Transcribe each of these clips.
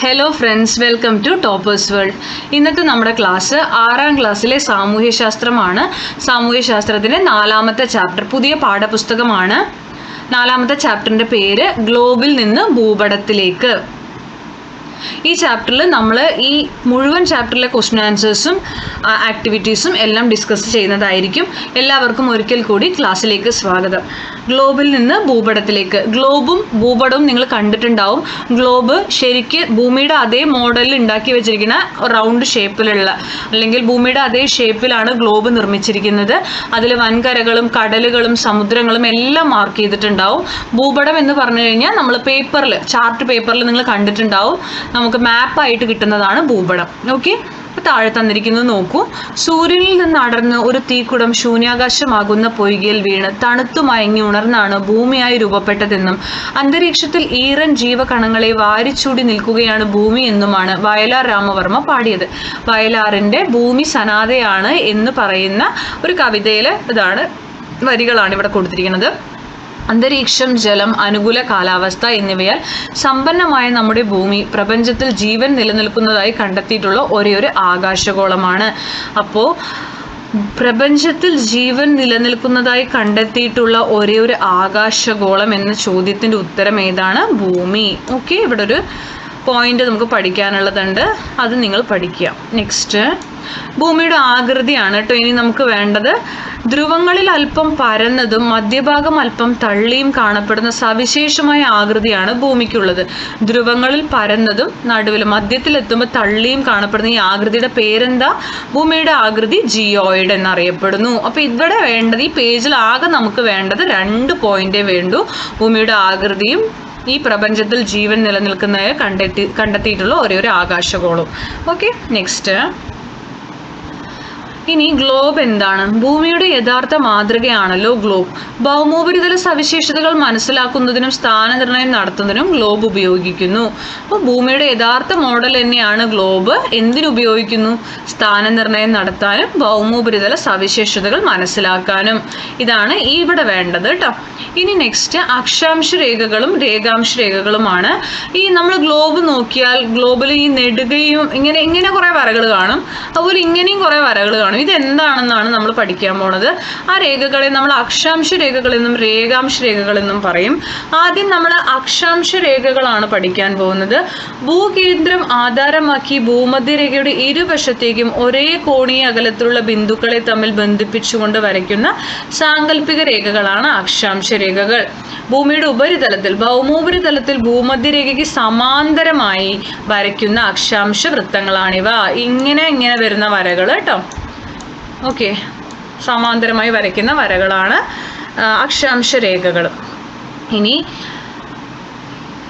Hello friends welcome to toppers world ഇന്നത്തെ നമ്മുടെ class ആറാം ക്ലാസ്സിലെ സാമൂഹ്യശാസ്ത്രമാണ്. സാമൂഹ്യശാസ്ത്രത്തിന്റെ നാലാമത്തെ ചാപ്റ്റർ പുതിയ പാഠപുസ്തകമാണ്. നാലാമത്തെ ചാപ്റ്ററിന്റെ പേര് ഗ്ലോബിൽ നിന്ന് ഭൂപടത്തിലേക്ക്. ഈ ചാപ്റ്ററിൽ നമ്മൾ ഈ മുഴുവൻ ചാപ്റ്ററിലെ ക്വസ്റ്റ്യൻ ആൻസേഴ്സും ആക്ടിവിറ്റീസും എല്ലാം ഡിസ്കസ് ചെയ്യുന്നതായിരിക്കും. എല്ലാവർക്കും ഒരിക്കൽ കൂടി ക്ലാസ്സിലേക്ക് സ്വാഗതം. ഗ്ലോബിൽ നിന്ന് ഭൂപടത്തിലേക്ക്. ഗ്ലോബും ഭൂപടവും നിങ്ങൾ കണ്ടിട്ടുണ്ടാവും. ഗ്ലോബ് ശരിക്ക് ഭൂമിയുടെ അതേ മോഡലിൽ ഉണ്ടാക്കി വെച്ചിരിക്കുന്ന റൗണ്ട് ഷേപ്പിലുള്ള അല്ലെങ്കിൽ ഭൂമിയുടെ അതേ ഷേപ്പിലാണ് ഗ്ലോബ് നിർമ്മിച്ചിരിക്കുന്നത്. അതിൽ വൻകരകളും കടലുകളും സമുദ്രങ്ങളും എല്ലാം മാർക്ക് ചെയ്തിട്ടുണ്ടാവും. ഭൂപടം എന്ന് പറഞ്ഞു കഴിഞ്ഞാൽ നമ്മൾ പേപ്പറിൽ ചാർട്ട് പേപ്പറിൽ നിങ്ങൾ കണ്ടിട്ടുണ്ടാവും. നമുക്ക് മാപ്പായിട്ട് കിട്ടുന്നതാണ് ഭൂപടം. ഓക്കെ താഴെ തന്നിരിക്കുന്നത് നോക്കൂ. സൂര്യനിൽ നിന്ന് അടർന്ന് ഒരു തീക്കുടം ശൂന്യാകാശമാകുന്ന പൊയ്കയിൽ വീണ് തണുത്തു മയങ്ങി ഉണർന്നാണ് ഭൂമിയായി രൂപപ്പെട്ടതെന്നും അന്തരീക്ഷത്തിൽ ഈറൻ ജീവകണങ്ങളെ വാരിച്ചൂടി നിൽക്കുകയാണ് ഭൂമി എന്നുമാണ് വയലാർ രാമവർമ്മ പാടിയത്. വയലാറിന്റെ ഭൂമി സനാതയാണ് എന്ന് പറയുന്ന ഒരു കവിതയിലെ ഇതാണ് വരികളാണ് ഇവിടെ കൊടുത്തിരിക്കുന്നത്. അന്തരീക്ഷം ജലം അനുകൂല കാലാവസ്ഥ എന്നിവയാൽ സമ്പന്നമായ നമ്മുടെ ഭൂമി പ്രപഞ്ചത്തിൽ ജീവൻ നിലനിൽക്കുന്നതായി കണ്ടെത്തിയിട്ടുള്ള ഒരേ ഒരു ആകാശഗോളമാണ്. അപ്പോൾ പ്രപഞ്ചത്തിൽ ജീവൻ നിലനിൽക്കുന്നതായി കണ്ടെത്തിയിട്ടുള്ള ഒരേ ഒരു ആകാശഗോളം എന്ന ചോദ്യത്തിന്റെ ഉത്തരം ഏതാണ്? ഭൂമി. ഓക്കെ ഇവിടെ ഒരു പോയിന്റ് നമുക്ക് പഠിക്കാനുള്ളതുണ്ട്. അത് നിങ്ങൾ പഠിക്കുക. നെക്സ്റ്റ് ഭൂമിയുടെ ആകൃതിയാണ് കേട്ടോ ഇനി നമുക്ക് വേണ്ടത് ധ്രുവങ്ങളിൽ അല്പം പരന്നതും മധ്യഭാഗം അല്പം തള്ളിയും കാണപ്പെടുന്ന സവിശേഷമായ ആകൃതിയാണ് ഭൂമിക്കുള്ളത്. ധ്രുവങ്ങളിൽ പരന്നതും നടുവിൽ മധ്യത്തിലെത്തുമ്പോൾ തള്ളിയും കാണപ്പെടുന്ന ഈ ആകൃതിയുടെ പേരെന്താ? ഭൂമിയുടെ ആകൃതി ജിയോയിഡ് എന്നറിയപ്പെടുന്നു. അപ്പോൾ ഇവിടെ വേണ്ടത് ഈ പേജിൽ ആകെ നമുക്ക് വേണ്ടത് രണ്ട് പോയിന്റേ വേണ്ടു. ഭൂമിയുടെ ആകൃതിയും ഈ പ്രപഞ്ചത്തിൽ ജീവൻ നിലനിൽക്കുന്നതായി കണ്ടെത്തി കണ്ടെത്തിയിട്ടുള്ള ഒരേ ഒരു ആകാശഗോളം. ഓക്കെ നെക്സ്റ്റ് ഇനി ഗ്ലോബ് എന്താണ്? ഭൂമിയുടെ യഥാർത്ഥ മാതൃകയാണല്ലോ ഗ്ലോബ് ഭൗമോപരിതല സവിശേഷതകൾ മനസ്സിലാക്കുന്നതിനും സ്ഥാനനിർണയം നടത്തുന്നതിനും ഗ്ലോബ് ഉപയോഗിക്കുന്നു. അപ്പോൾ ഭൂമിയുടെ യഥാർത്ഥ മോഡൽ തന്നെയാണ് ഗ്ലോബ് എന്തിനുപയോഗിക്കുന്നു സ്ഥാനനിർണയം നടത്താനും ഭൗമോപരിതല സവിശേഷതകൾ മനസ്സിലാക്കാനും. ഇതാണ് ഇവിടെ വേണ്ടത് കേട്ടോ ഇനി നെക്സ്റ്റ് അക്ഷാംശ രേഖകളും രേഖാംശ രേഖകളുമാണ്. ഈ നമ്മൾ ഗ്ലോബ് നോക്കിയാൽ ഗ്ലോബിൽ ഈ നെടുകയും ഇങ്ങനെ ഇങ്ങനെ കുറേ വരകൾ കാണും. അതുപോലെ ഇങ്ങനെയും കുറേ വരകൾ കാണും. ഇത് എന്താണെന്നാണ് നമ്മൾ പഠിക്കാൻ പോണത്? ആ രേഖകളെ നമ്മൾ അക്ഷാംശ രേഖകളെന്നും രേഖാംശ രേഖകളെന്നും പറയും. ആദ്യം നമ്മൾ അക്ഷാംശ രേഖകളാണ് പഠിക്കാൻ പോകുന്നത്. ഭൂകേന്ദ്രം ആധാരമാക്കി ഭൂമധ്യരേഖയുടെ ഇരുവശത്തേക്കും ഒരേ കോണീയ അകലത്തിലുള്ള ബിന്ദുക്കളെ തമ്മിൽ ബന്ധിപ്പിച്ചുകൊണ്ട് വരയ്ക്കുന്ന സാങ്കല്പിക രേഖകളാണ് അക്ഷാംശ രേഖകൾ. ഭൂമിയുടെ ഉപരിതലത്തിൽ ഭൗമോപരിതലത്തിൽ ഭൂമധ്യരേഖയ്ക്ക് സമാന്തരമായി വരയ്ക്കുന്ന അക്ഷാംശ വൃത്തങ്ങളാണിവ. ഇങ്ങനെ ഇങ്ങനെ വരുന്ന വരകൾ കേട്ടോ ഓക്കെ. സമാന്തരമായി വരയ്ക്കുന്ന വരകളാണ് അക്ഷാംശ രേഖകൾ ഇനി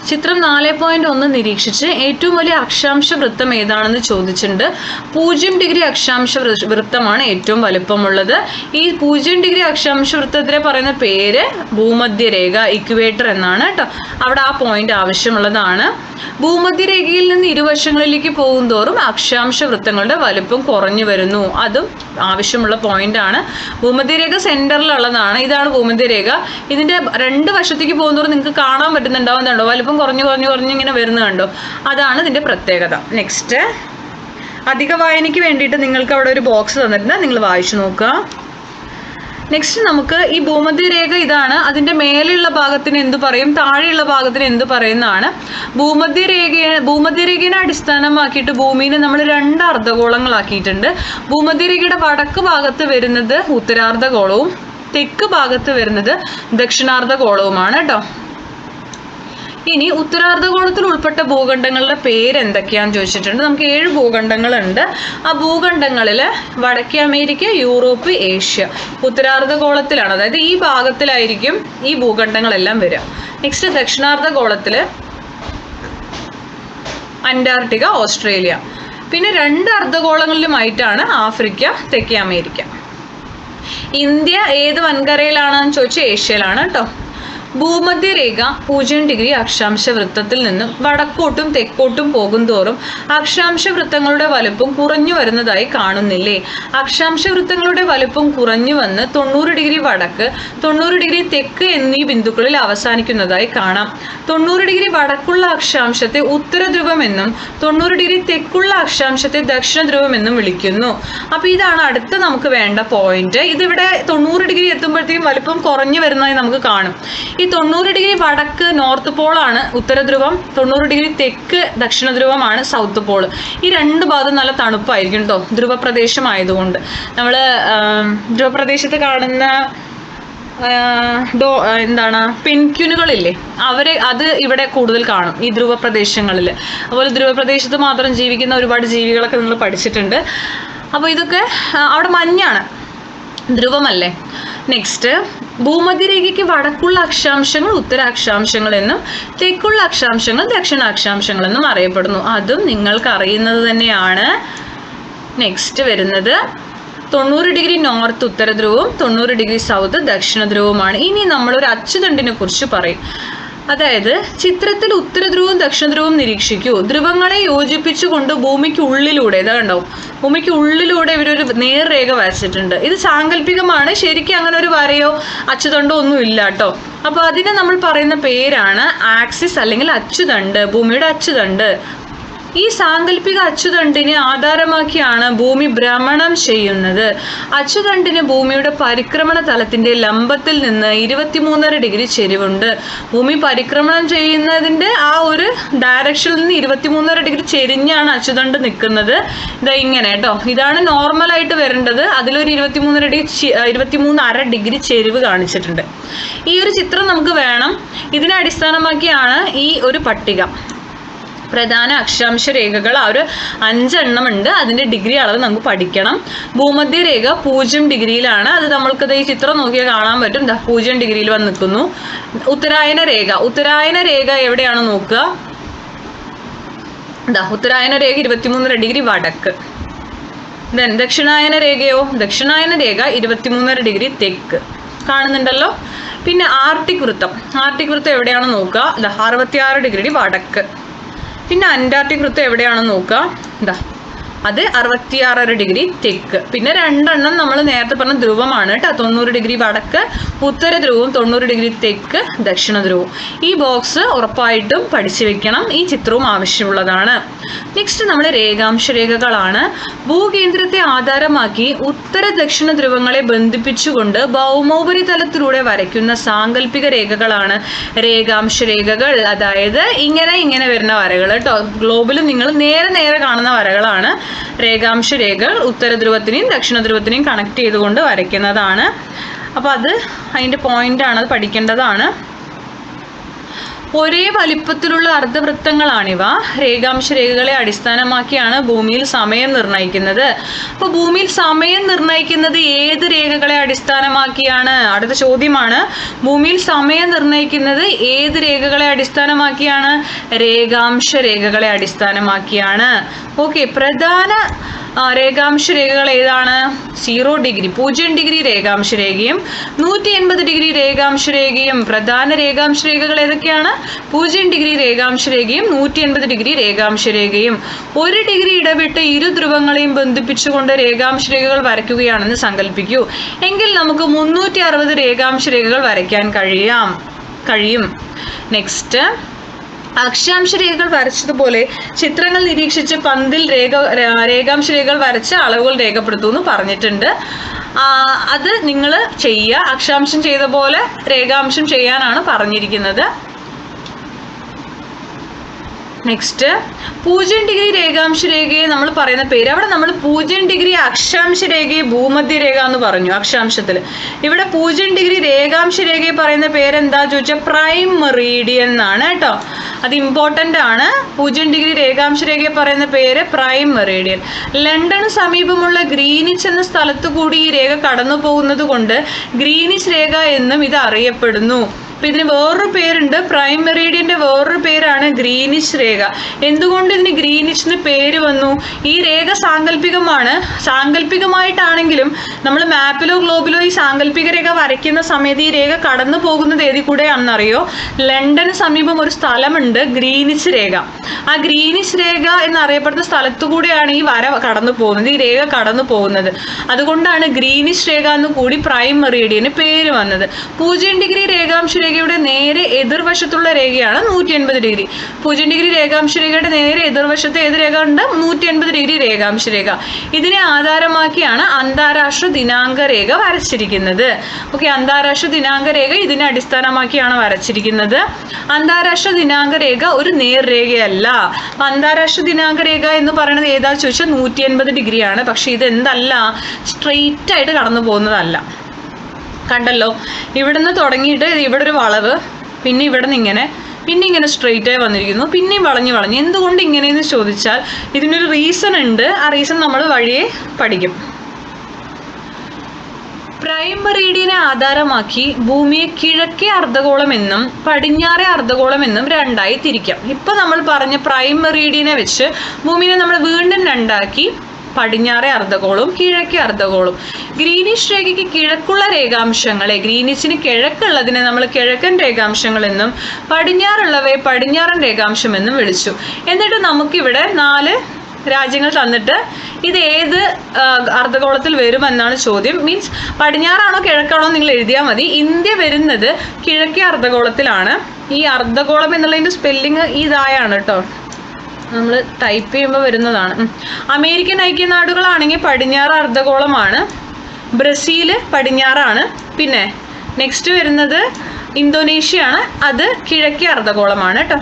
ചിത്രം നാല് പോയിന്റ് ഒന്ന് നിരീക്ഷിച്ച് ഏറ്റവും വലിയ അക്ഷാംശ വൃത്തം ഏതാണെന്ന് ചോദിച്ചിട്ടുണ്ട്. പൂജ്യം ഡിഗ്രി അക്ഷാംശ വൃത്തമാണ് ഏറ്റവും വലുപ്പമുള്ളത്. ഈ പൂജ്യം ഡിഗ്രി അക്ഷാംശ വൃത്തത്തിലെ പറയുന്ന പേര് ഭൂമധ്യരേഖ ഇക്വേറ്റർ എന്നാണ് കേട്ടോ. അവിടെ ആ പോയിന്റ് ആവശ്യമുള്ളതാണ്. ഭൂമധ്യരേഖയിൽ നിന്ന് ഇരുവശങ്ങളിലേക്ക് പോകുന്തോറും അക്ഷാംശ വൃത്തങ്ങളുടെ വലുപ്പം കുറഞ്ഞു വരുന്നു. അതും ആവശ്യമുള്ള പോയിന്റ് ആണ്. ഭൂമധ്യരേഖ സെന്ററിലുള്ളതാണ് ഇതാണ് ഭൂമധ്യരേഖ. ഇതിന്റെ രണ്ട് വശത്തേക്ക് പോകുന്നതോറും നിങ്ങൾക്ക് കാണാൻ പറ്റുന്നുണ്ടാവുന്നുണ്ടോ വലുപ്പം കുറഞ്ഞു കുറഞ്ഞു കുറഞ്ഞു ഇങ്ങനെ വരുന്നത് കണ്ടോ? അതാണ് ഇതിന്റെ പ്രത്യേകത. നെക്സ്റ്റ് അധിക വായനയ്ക്ക് വേണ്ടിയിട്ട് നിങ്ങൾക്ക് അവിടെ ഒരു ബോക്സ് തന്നിട്ടുണ്ട്. നിങ്ങൾ വായിച്ചു നോക്കുക. നെക്സ്റ്റ് നമുക്ക് ഈ ഭൂമധ്യരേഖ ഇതാണ്. അതിന്റെ മേലെയുള്ള ഭാഗത്തിന് എന്ത് പറയും? താഴെയുള്ള ഭാഗത്തിന് എന്ത് പറയുന്നതാണ്? ഭൂമധ്യരേഖ ഭൂമധ്യരേഖയെ അടിസ്ഥാനമാക്കിയിട്ട് ഭൂമിനെ നമ്മൾ രണ്ട് അർദ്ധഗോളങ്ങളാക്കിയിട്ടുണ്ട്. ഭൂമധ്യരേഖയുടെ വടക്ക് ഭാഗത്ത് വരുന്നത് ഉത്തരാർദ്ധഗോളവും തെക്ക് ഭാഗത്ത് വരുന്നത് ദക്ഷിണാർദ്ധഗോളവുമാണ് കേട്ടോ. ഇനി ഉത്തരാർദ്ധഗോളത്തിൽ ഉൾപ്പെട്ട ഭൂഖണ്ഡങ്ങളുടെ പേര് എന്തൊക്കെയാന്ന് ചോദിച്ചിട്ടുണ്ട്. നമുക്ക് ഏഴ് ഭൂഖണ്ഡങ്ങളുണ്ട്. ആ ഭൂഖണ്ഡങ്ങളിൽ വടക്കേ അമേരിക്ക യൂറോപ്പ് ഏഷ്യ ഉത്തരാർദ്ധഗോളത്തിലാണ്. അതായത് ഈ ഭാഗത്തിലായിരിക്കും ഈ ഭൂഖണ്ഡങ്ങളെല്ലാം വരിക. നെക്സ്റ്റ് ദക്ഷിണാർദ്ധഗോളത്തിൽ അന്റാർട്ടിക്ക ഓസ്ട്രേലിയ. പിന്നെ രണ്ട് അർദ്ധഗോളങ്ങളിലുമായിട്ടാണ് ആഫ്രിക്ക തെക്കേ അമേരിക്ക. ഇന്ത്യ ഏത് വൻകരയിലാണെന്ന് ചോദിച്ചാൽ ഏഷ്യയിലാണ് കേട്ടോ. ഭൂമധ്യരേഖ പൂജ്യം ഡിഗ്രി അക്ഷാംശ വൃത്തത്തിൽ നിന്നും വടക്കോട്ടും തെക്കോട്ടും പോകുന്തോറും അക്ഷാംശ വൃത്തങ്ങളുടെ വലുപ്പം കുറഞ്ഞു വരുന്നതായി കാണുന്നില്ലേ? അക്ഷാംശ വൃത്തങ്ങളുടെ വലുപ്പം കുറഞ്ഞു വന്ന് തൊണ്ണൂറ് ഡിഗ്രി വടക്ക് തൊണ്ണൂറ് ഡിഗ്രി തെക്ക് എന്നീ ബിന്ദുക്കളിൽ അവസാനിക്കുന്നതായി കാണാം. തൊണ്ണൂറ് ഡിഗ്രി വടക്കുള്ള അക്ഷാംശത്തെ ഉത്തര ധ്രുവമെന്നും തൊണ്ണൂറ് ഡിഗ്രി തെക്കുള്ള അക്ഷാംശത്തെ ദക്ഷിണ ധ്രുവമെന്നും വിളിക്കുന്നു. അപ്പോൾ ഇതാണ് അടുത്ത നമുക്ക് വേണ്ട പോയിന്റ്. ഇതിവിടെ തൊണ്ണൂറ് ഡിഗ്രി എത്തുമ്പോഴത്തേക്കും വലുപ്പം കുറഞ്ഞു വരുന്നതായി നമുക്ക് കാണും. തൊണ്ണൂറ് ഡിഗ്രി വടക്ക് നോർത്ത് പോളാണ് ഉത്തര ധ്രുവം തൊണ്ണൂറ് ഡിഗ്രി തെക്ക് ദക്ഷിണ ധ്രുവമാണ് സൗത്ത് പോൾ. ഈ രണ്ട് ഭാഗം നല്ല തണുപ്പായിരിക്കും കേട്ടോ ധ്രുവപ്രദേശമായതുകൊണ്ട്. നമ്മൾ ധ്രുവപ്രദേശത്ത് കാണുന്ന ഡോ എന്താണ് പെൻക്യുനുകളില്ലേ അവരെ അത് ഇവിടെ കൂടുതൽ കാണും ഈ ധ്രുവ പ്രദേശങ്ങളിൽ അതുപോലെ ധ്രുവ പ്രദേശത്ത് മാത്രം ജീവിക്കുന്ന ഒരുപാട് ജീവികളൊക്കെ നമ്മൾ പഠിച്ചിട്ടുണ്ട്. അപ്പോൾ ഇതൊക്കെ അവിടെ മഞ്ഞാണ്. ധ്രുവമല്ലേ? നെക്സ്റ്റ് ഭൂമധ്യരേഖയ്ക്ക് വടക്കുള്ള അക്ഷാംശങ്ങൾ ഉത്തരാക്ഷാംശങ്ങൾ എന്നും തെക്കുള്ള അക്ഷാംശങ്ങൾ ദക്ഷിണാക്ഷാംശങ്ങൾ എന്നും അറിയപ്പെടുന്നു. അതും നിങ്ങൾക്ക് അറിയുന്നത് തന്നെയാണ്. നെക്സ്റ്റ് വരുന്നത് തൊണ്ണൂറ് ഡിഗ്രി നോർത്ത് ഉത്തര ധ്രുവവും തൊണ്ണൂറ് ഡിഗ്രി സൗത്ത് ദക്ഷിണ ധ്രുവവുമാണ്. ഇനി നമ്മളൊരു അച്ചുതണ്ടിനെ കുറിച്ച് പറയും. അതായത് ചിത്രത്തിൽ ഉത്തരധ്രുവവും ദക്ഷിണധ്രുവവും ദക്ഷിണ ധ്രുവവും നിരീക്ഷിക്കൂ. ധ്രുവങ്ങളെ യോജിപ്പിച്ചുകൊണ്ട് ഭൂമിക്ക് ഉള്ളിലൂടെ ഇതാ കണ്ടോ? ഭൂമിക്ക് ഉള്ളിലൂടെ ഇവരൊരു നേർരേഖ വരച്ചിട്ടുണ്ട്. ഇത് സാങ്കല്പികമാണ്. ശരിക്കും അങ്ങനെ ഒരു വരയോ അച്ചുതണ്ടോ ഒന്നും ഇല്ല കേട്ടോ. അപ്പോൾ അതിനെ നമ്മൾ പറയുന്ന പേരാണ് ആക്സിസ് അല്ലെങ്കിൽ അച്ചുതണ്ട് ഭൂമിയുടെ അച്ചുതണ്ട്. ഈ സാങ്കല്പിക അച്ചുതണ്ടിനെ ആധാരമാക്കിയാണ് ഭൂമി ഭ്രമണം ചെയ്യുന്നത്. അച്ചുതണ്ടിന് ഭൂമിയുടെ പരിക്രമണ തലത്തിന്റെ ലംബത്തിൽ നിന്ന് ഇരുപത്തിമൂന്നര ഡിഗ്രി ചെരിവുണ്ട്. ഭൂമി പരിക്രമണം ചെയ്യുന്നതിന്റെ ആ ഒരു ഡയറക്ഷനിൽ നിന്ന് ഇരുപത്തിമൂന്നര ഡിഗ്രി ചെരിഞ്ഞാണ് അച്ചുതണ്ട് നിൽക്കുന്നത്. ഇതാ ഇങ്ങനെ കേട്ടോ ഇതാണ് നോർമൽ ആയിട്ട് വരേണ്ടത്. അതിലൊരു ഇരുപത്തിമൂന്നര ഡിഗ്രി ഇരുപത്തിമൂന്ന് അര ഡിഗ്രി ചെരിവ് കാണിച്ചിട്ടുണ്ട്. ഈ ഒരു ചിത്രം നമുക്ക് വേണം. ഇതിനെ അടിസ്ഥാനമാക്കിയാണ് ഈ ഒരു പട്ടിക. പ്രധാന അക്ഷാംശ രേഖകൾ ആ ഒരു അഞ്ചെണ്ണം ഉണ്ട് അതിന്റെ ഡിഗ്രി അളവ് നമുക്ക് പഠിക്കണം. ഭൂമധ്യ രേഖ പൂജ്യം ഡിഗ്രിയിലാണ്. അത് നമ്മൾക്കത് ഈ ചിത്രം നോക്കിയാൽ കാണാൻ പറ്റും. പൂജ്യം ഡിഗ്രിയിൽ വന്ന് നിൽക്കുന്നു ഉത്തരായന രേഖ. ഉത്തരായന രേഖ എവിടെയാണ് നോക്കുക? ദാ ഉത്തരായന രേഖ ഇരുപത്തിമൂന്നര ഡിഗ്രി വടക്ക്. ദെൻ ദക്ഷിണായന രേഖയോ? ദക്ഷിണായന രേഖ ഇരുപത്തിമൂന്നര ഡിഗ്രി തെക്ക്. കാണുന്നുണ്ടല്ലോ? പിന്നെ ആർട്ടിക് വൃത്തം ആർട്ടിക് വൃത്തം എവിടെയാണ് നോക്കുക? അറുപത്തിയാറ് ഡിഗ്രി വടക്ക്. പിന്നെ അന്റാർട്ടിക് വൃത്തം എവിടെയാണെന്ന് നോക്കുക. ഇതാ അത് അറുപത്തിയാറര ഡിഗ്രി തെക്ക് പിന്നെ രണ്ടെണ്ണം നമ്മൾ നേരത്തെ പറഞ്ഞ ധ്രുവമാണ് കേട്ടോ. തൊണ്ണൂറ് ഡിഗ്രി വടക്ക് ഉത്തര ധ്രുവവും തൊണ്ണൂറ് ഡിഗ്രി തെക്ക് ദക്ഷിണ ധ്രുവവും. ഈ ബോക്സ് ഉറപ്പായിട്ടും പഠിച്ചു വെക്കണം. ഈ ചിത്രവും ആവശ്യമുള്ളതാണ്. നെക്സ്റ്റ് നമ്മൾ രേഖാംശ രേഖകളാണ്. ഭൂകേന്ദ്രത്തെ ആധാരമാക്കി ഉത്തര ദക്ഷിണ ധ്രുവങ്ങളെ ബന്ധിപ്പിച്ചുകൊണ്ട് ഭൗമോപരിതലത്തിലൂടെ വരയ്ക്കുന്ന സാങ്കല്പിക രേഖകളാണ് രേഖാംശ രേഖകൾ. അതായത് ഇങ്ങനെ ഇങ്ങനെ വരുന്ന വരകൾ കേട്ടോ. ഗ്ലോബിൽ നിങ്ങൾ നേരെ നേരെ കാണുന്ന വരകളാണ്. രേഖാംശ രേഖകൾ ഉത്തര ധ്രുവത്തിനെയും ദക്ഷിണ ധ്രുവത്തിനെയും കണക്ട് ചെയ്തുകൊണ്ട് വരയ്ക്കുന്നതാണ്. അപ്പോൾ അത് അതിന്റെ പോയിന്റാണ് അത് പഠിക്കേണ്ടതാണ്. ഒരേ വലിപ്പത്തിലുള്ള അർദ്ധവൃത്തങ്ങളാണിവ. രേഖാംശ രേഖകളെ അടിസ്ഥാനമാക്കിയാണ് ഭൂമിയിൽ സമയം നിർണയിക്കുന്നത്. അപ്പോൾ ഭൂമിയിൽ സമയം നിർണയിക്കുന്നത് ഏത് രേഖകളെ അടിസ്ഥാനമാക്കിയാണ്? അടുത്ത ചോദ്യമാണ് ഭൂമിയിൽ സമയം നിർണയിക്കുന്നത് ഏത് രേഖകളെ അടിസ്ഥാനമാക്കിയാണ്? രേഖാംശ രേഖകളെ അടിസ്ഥാനമാക്കിയാണ്. ഓക്കെ പ്രധാന രേഖാംശ രേഖകൾ ഏതാണ്? സീറോ ഡിഗ്രി പൂജ്യം ഡിഗ്രി രേഖാംശ രേഖയും നൂറ്റി എൺപത് ഡിഗ്രി രേഖാംശ രേഖയും പ്രധാന രേഖാംശ രേഖകൾ ഏതൊക്കെയാണ്? പൂജ്യം ഡിഗ്രി രേഖാംശ രേഖയും നൂറ്റി എൺപത് ഡിഗ്രി രേഖാംശ രേഖയും. ഒരു ഡിഗ്രി ഇടവിട്ട് ഇരു ധ്രുവങ്ങളെയും ബന്ധിപ്പിച്ചുകൊണ്ട് രേഖാംശ രേഖകൾ വരയ്ക്കുകയാണെന്ന് സങ്കല്പിക്കൂ എങ്കിൽ നമുക്ക് മുന്നൂറ്റി അറുപത് രേഖാംശ രേഖകൾ വരയ്ക്കാൻ കഴിയാം. കഴിയും. നെക്സ്റ്റ് അക്ഷാംശ രേഖകൾ വരച്ചതുപോലെ ചിത്രങ്ങൾ നിരീക്ഷിച്ച് പന്തിൽ രേഖ രേഖാംശ രേഖകൾ വരച്ച് അളവുകൾ രേഖപ്പെടുത്തൂ എന്ന് പറഞ്ഞിട്ടുണ്ട്. അത് നിങ്ങൾ ചെയ്യുക. അക്ഷാംശം ചെയ്ത പോലെ രേഖാംശം ചെയ്യാനാണ് പറഞ്ഞിരിക്കുന്നത്. നെക്സ്റ്റ് പൂജ്യം ഡിഗ്രി രേഖാംശ രേഖയെ നമ്മൾ പറയുന്ന പേര്. അവിടെ നമ്മൾ പൂജ്യം ഡിഗ്രി അക്ഷാംശ രേഖയെ ഭൂമധ്യ രേഖ എന്ന് പറഞ്ഞു അക്ഷാംശത്തിൽ ഇവിടെ പൂജ്യം ഡിഗ്രി രേഖാംശ രേഖയെ പറയുന്ന പേരെന്താ? ചോദിച്ചാൽ പ്രൈം മെറീഡിയൻ എന്നാണ് കേട്ടോ. അത് ഇമ്പോർട്ടന്റ് ആണ്. പൂജ്യം ഡിഗ്രി രേഖാംശ രേഖയെ പറയുന്ന പേര് പ്രൈം മെറീഡിയൻ. ലണ്ടൻ സമീപമുള്ള ഗ്രീനിച്ച് എന്ന സ്ഥലത്തു കൂടി ഈ രേഖ കടന്നു പോകുന്നത് കൊണ്ട് ഗ്രീനിച്ച് രേഖ എന്നും ഇത് അറിയപ്പെടുന്നു. അപ്പം ഇതിന് വേറൊരു പേരുണ്ട്. പ്രൈം മെറീഡിയന്റെ വേറൊരു പേരാണ് ഗ്രീനിഷ് രേഖ. എന്തുകൊണ്ട് ഇതിന് ഗ്രീനിഷ് എന്ന് പേര് വന്നു? ഈ രേഖ സാങ്കല്പികമാണ് സാങ്കല്പികമായിട്ടാണെങ്കിലും നമ്മൾ മാപ്പിലോ ഗ്ലോബിലോ ഈ സാങ്കല്പിക രേഖ വരയ്ക്കുന്ന സമയത്ത് ഈ രേഖ കടന്നു പോകുന്നത് ഏതി കൂടെയാണെന്നറിയോ? ലണ്ടന് സമീപം ഒരു സ്ഥലമുണ്ട് ഗ്രീനിഷ് രേഖ. ആ ഗ്രീനിഷ് രേഖ എന്നറിയപ്പെടുന്ന സ്ഥലത്തു കൂടെയാണ് ഈ വര കടന്നു പോകുന്നത് ഈ രേഖ കടന്നു പോകുന്നത്. അതുകൊണ്ടാണ് ഗ്രീനിഷ് രേഖ എന്ന് കൂടി പ്രൈം മെറീഡിയന് പേര് വന്നത്. പൂജ്യം ഡിഗ്രി രേഖാംശ രേഖയുടെ നേരെ എതിർവശത്തുള്ള രേഖയാണ് നൂറ്റി എൺപത് ഡിഗ്രി. പൂജ്യം ഡിഗ്രി രേഖാംശ രേഖയുടെ നേരെ എതിർവശത്തെ ഏത് രേഖ ഉണ്ട്? നൂറ്റി എൺപത് ഡിഗ്രി രേഖാംശ രേഖ. ഇതിനെ ആധാരമാക്കിയാണ് അന്താരാഷ്ട്ര ദിനാങ്ക രേഖ വരച്ചിരിക്കുന്നത്. ഓക്കെ അന്താരാഷ്ട്ര ദിനാങ്ക രേഖ ഇതിനെ അടിസ്ഥാനമാക്കിയാണ് വരച്ചിരിക്കുന്നത്. അന്താരാഷ്ട്ര ദിനാങ്ക രേഖ ഒരു നേർരേഖയല്ല. അന്താരാഷ്ട്ര ദിനാങ്ക രേഖ എന്ന് പറയുന്നത് ഏതാ? ചോദിച്ചാൽ നൂറ്റി എൺപത് ഡിഗ്രിയാണ്. പക്ഷെ ഇത് എന്തല്ല സ്ട്രെയിറ്റ് ആയിട്ട് കടന്നു പോകുന്നതല്ല കണ്ടല്ലോ. ഇവിടുന്ന് തുടങ്ങിയിട്ട് ഇവിടെ ഒരു വളവ് പിന്നെ ഇവിടെ നിന്ന് ഇങ്ങനെ പിന്നെ ഇങ്ങനെ സ്ട്രെയിറ്റ് ആയി വന്നിരിക്കുന്നു. പിന്നെയും വളഞ്ഞു വളഞ്ഞു. എന്തുകൊണ്ട് ഇങ്ങനെയെന്ന് ചോദിച്ചാൽ ഇതിനൊരു റീസൺ ഉണ്ട്. ആ റീസൺ നമ്മൾ വഴിയെ പഠിക്കും. പ്രൈം മെറീഡിയനെ ആധാരമാക്കി ഭൂമിയെ കിഴക്കേ അർദ്ധഗോളം എന്നും പടിഞ്ഞാറേ അർദ്ധഗോളം എന്നും രണ്ടായി തിരിക്കാം. ഇപ്പൊ നമ്മൾ പറഞ്ഞ പ്രൈം മെറീഡിയനെ വെച്ച് ഭൂമിനെ നമ്മൾ വീണ്ടും രണ്ടാക്കി പടിഞ്ഞാറേ അർദ്ധഗോളവും കിഴക്കേ അർദ്ധഗോളവും. ഗ്രീനിഷ് രേഖയ്ക്ക് കിഴക്കുള്ള രേഖാംശങ്ങളെ ഗ്രീനിഷിന് കിഴക്കുള്ളതിനെ നമ്മൾ കിഴക്കൻ രേഖാംശങ്ങൾ എന്നും പടിഞ്ഞാറുള്ളവയെ പടിഞ്ഞാറൻ രേഖാംശം എന്നും വിളിച്ചു. എന്നിട്ട് നമുക്കിവിടെ നാല് രാജ്യങ്ങൾ തന്നിട്ട് ഇത് ഏത് അർദ്ധഗോളത്തിൽ വരുമെന്നാണ് ചോദ്യം. മീൻസ് പടിഞ്ഞാറാണോ കിഴക്കാണോ നിങ്ങൾ എഴുതിയാൽ മതി. ഇന്ത്യ വരുന്നത് കിഴക്കേ അർദ്ധഗോളത്തിലാണ്. ഈ അർദ്ധഗോളം എന്നുള്ളതിന്റെ സ്പെല്ലിങ് ഇതായാണ് കേട്ടോ. നമ്മൾ ടൈപ്പ് ചെയ്യുമ്പോൾ വരുന്നതാണ്. അമേരിക്കൻ ഐക്യനാടുകളാണെങ്കിൽ പടിഞ്ഞാറ് അർദ്ധഗോളമാണ്. ബ്രസീൽ പടിഞ്ഞാറാണ്. പിന്നെ നെക്സ്റ്റ് വരുന്നത് ഇന്തോനേഷ്യയാണ്. അത് കിഴക്കേ അർദ്ധഗോളമാണ് കേട്ടോ.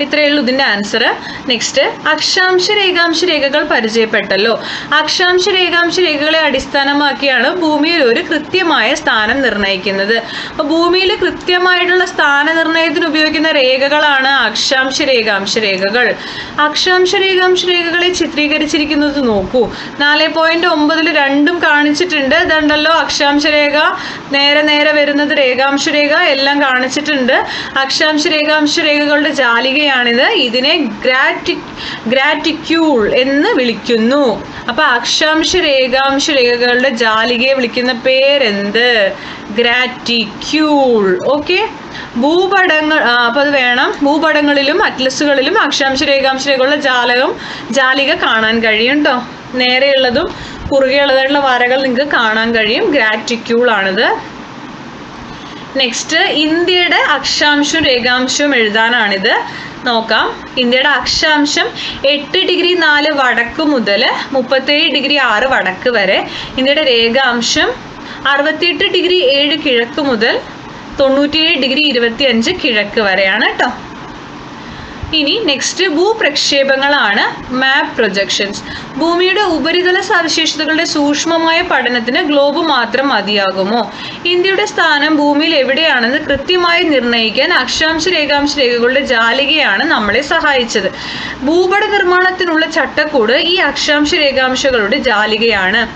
ഇത്രയേ ഉള്ളൂ ഇതിന്റെ ആൻസർ നെക്സ്റ്റ് അക്ഷാംശ രേഖാംശ രേഖകൾ പരിചയപ്പെട്ടല്ലോ. അക്ഷാംശ രേഖാംശ രേഖകളെ അടിസ്ഥാനമാക്കിയാണ് ഭൂമിയിൽ ഒരു കൃത്യമായ സ്ഥാനം നിർണയിക്കുന്നത്. അപ്പോൾ ഭൂമിയിൽ കൃത്യമായിട്ടുള്ള സ്ഥാന നിർണയത്തിന് ഉപയോഗിക്കുന്ന രേഖകളാണ് അക്ഷാംശ രേഖാംശ രേഖകൾ. അക്ഷാംശ രേഖാംശ രേഖകളെ ചിത്രീകരിച്ചിരിക്കുന്നത് നോക്കൂ. നാല് പോയിന്റ് ഒമ്പതിൽ രണ്ടും കാണിച്ചിട്ടുണ്ട്. ഇതുണ്ടല്ലോ അക്ഷാംശ രേഖ. നേരെ നേരെ വരുന്നത് രേഖാംശ രേഖ. എല്ലാം കാണിച്ചിട്ടുണ്ട്. അക്ഷാംശ രേഖാംശ രേഖകളുടെ ജാലികയാണിത് ഇതിനെ ഗ്രാറ്റി ഗ്രാറ്റിക്യൂൾ എന്ന് വിളിക്കുന്നു. അപ്പൊ അക്ഷാംശ രേഖാംശ രേഖകളുടെ ജാലികയെ വിളിക്കുന്ന പേരെന്ത്? Graticule okay? ഭൂപടങ്ങൾ അപ്പോൾ അപ്പൊ അത് വേണം. ഭൂപടങ്ങളിലും അറ്റ്ലസുകളിലും അക്ഷാംശ രേഖാംശ രേഖകളുടെ ജാലകം ജാലിക കാണാൻ കഴിയും കേട്ടോ നേരെയുള്ളതും കുറുകെയുള്ളതായിട്ടുള്ള വരകൾ നിങ്ങൾക്ക് കാണാൻ കഴിയും. ഗ്രാറ്റിക്യൂൾ ആണിത്. നെക്സ്റ്റ് ഇന്ത്യയുടെ അക്ഷാംശവും രേഖാംശവും എഴുതാനാണിത്. നോക്കാം. ഇന്ത്യയുടെ അക്ഷാംശം എട്ട് ഡിഗ്രി നാല് വടക്ക് മുതൽ മുപ്പത്തേഴ് ഡിഗ്രി ആറ് വടക്ക് വരെ. ഇന്ത്യയുടെ രേഖാംശം അറുപത്തിയെട്ട് ഡിഗ്രി ഏഴ് കിഴക്ക് മുതൽ തൊണ്ണൂറ്റിയേഴ് ഡിഗ്രി ഇരുപത്തി അഞ്ച് കിഴക്ക് വരെയാണ് കേട്ടോ ഇനി നെക്സ്റ്റ് ഭൂപ്രക്ഷേപങ്ങളാണ് മാപ്പ് പ്രൊജക്ഷൻസ് ഭൂമിയുടെ ഉപരിതല സവിശേഷതകളുടെ സൂക്ഷ്മമായ പഠനത്തിന് ഗ്ലോബ് മാത്രം മതിയാകുമോ? ഇന്ത്യയുടെ സ്ഥാനം ഭൂമിയിൽ എവിടെയാണെന്ന് കൃത്യമായി നിർണയിക്കാൻ അക്ഷാംശ രേഖാംശ രേഖകളുടെ ജാലികയാണ് നമ്മളെ സഹായിച്ചത്. ഭൂപട നിർമ്മാണത്തിനുള്ള ചട്ടക്കൂട് ഈ അക്ഷാംശ രേഖാംശകളുടെ ജാലികയാണ്.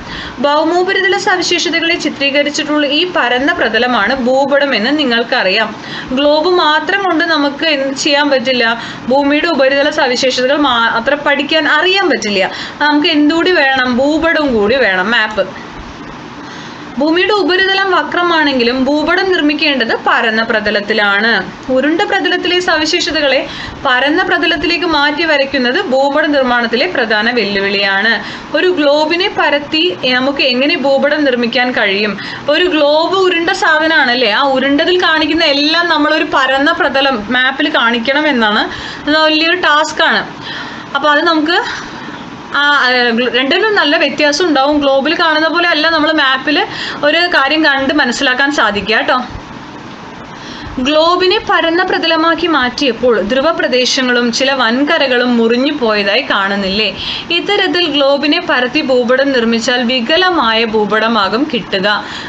ഭൗമോപരിതല സവിശേഷതകളെ ചിത്രീകരിച്ചിട്ടുള്ള ഈ പരന്ന പ്രതലമാണ് ഭൂപടം എന്ന് നിങ്ങൾക്കറിയാം. ഗ്ലോബ് മാത്രം കൊണ്ട് നമുക്ക് എന്ത് ചെയ്യാൻ പറ്റില്ല? ഭൂമിയുടെ ഉപരിതല സവിശേഷതകൾ മാത്രം പഠിക്കാൻ അറിയാൻ പറ്റില്ല. നമുക്ക് എന്തുകൂടി വേണം? ഭൂപടവും കൂടി വേണം. മാപ്പ് ഭൂമിയുടെ ഉപരിതലം വക്രമാണെങ്കിലും ഭൂപടം നിർമ്മിക്കേണ്ടത് പരന്ന പ്രതലത്തിലാണ്. ഉരുണ്ട പ്രതലത്തിലെ സവിശേഷതകളെ പരന്ന പ്രതലത്തിലേക്ക് മാറ്റി വരയ്ക്കുന്നത് ഭൂപട നിർമ്മാണത്തിലെ പ്രധാന വെല്ലുവിളിയാണ്. ഒരു ഗ്ലോബിനെ പരത്തി നമുക്ക് എങ്ങനെ ഭൂപടം നിർമ്മിക്കാൻ കഴിയും? ഒരു ഗ്ലോബ് ഉരുണ്ട സാധനമാണല്ലേ? ആ ഉരുണ്ടതിൽ കാണിക്കുന്ന എല്ലാം നമ്മളൊരു പരന്ന പ്രതലം മാപ്പിൽ കാണിക്കണം എന്നാണ്. വലിയൊരു ടാസ്ക്കാണ് അപ്പോൾ അത് നമുക്ക് ആ രണ്ടിനും നല്ല വ്യത്യാസം ഉണ്ടാവും. ഗ്ലോബിൽ കാണുന്ന പോലെ അല്ല നമ്മൾ മാപ്പിൽ ഒരു കാര്യം കണ്ട് മനസ്സിലാക്കാൻ സാധിക്കുക കേട്ടോ. ഗ്ലോബിനെ പരന്ന പ്രതലമാക്കി മാറ്റിയപ്പോൾ ധ്രുവ പ്രദേശങ്ങളും ചില വൻകരകളും മുറിഞ്ഞു പോയതായി കാണുന്നില്ലേ? ഇത്തരത്തിൽ ഗ്ലോബിനെ പരത്തി ഭൂപടം നിർമ്മിച്ചാൽ വികലമായ ഭൂപടമാകും കിട്ടുക.